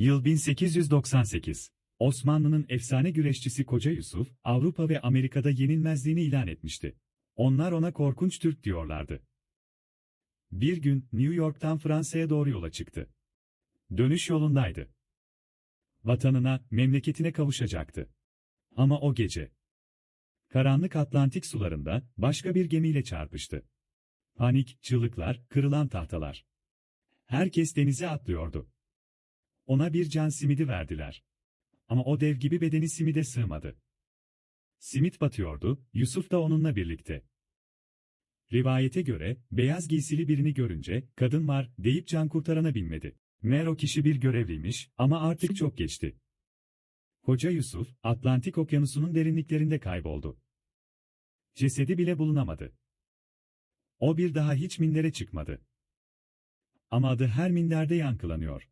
Yıl 1898. Osmanlı'nın efsane güreşçisi Koca Yusuf, Avrupa ve Amerika'da yenilmezliğini ilan etmişti. Onlar ona korkunç Türk diyorlardı. Bir gün New York'tan Fransa'ya doğru yola çıktı. Dönüş yolundaydı. Vatanına, memleketine kavuşacaktı. Ama o gece, karanlık Atlantik sularında başka bir gemiyle çarpıştı. Panik, çığlıklar, kırılan tahtalar. Herkes denize atlıyordu. Ona bir can simidi verdiler. Ama o dev gibi bedeni simide sığmadı. Simit batıyordu, Yusuf da onunla birlikte. Rivayete göre, beyaz giysili birini görünce, kadın var, deyip can kurtarana binmedi. Meğer o kişi bir görevliymiş, ama artık çok geçti. Koca Yusuf, Atlantik okyanusunun derinliklerinde kayboldu. Cesedi bile bulunamadı. O bir daha hiç mindere çıkmadı. Ama adı her minderde yankılanıyor.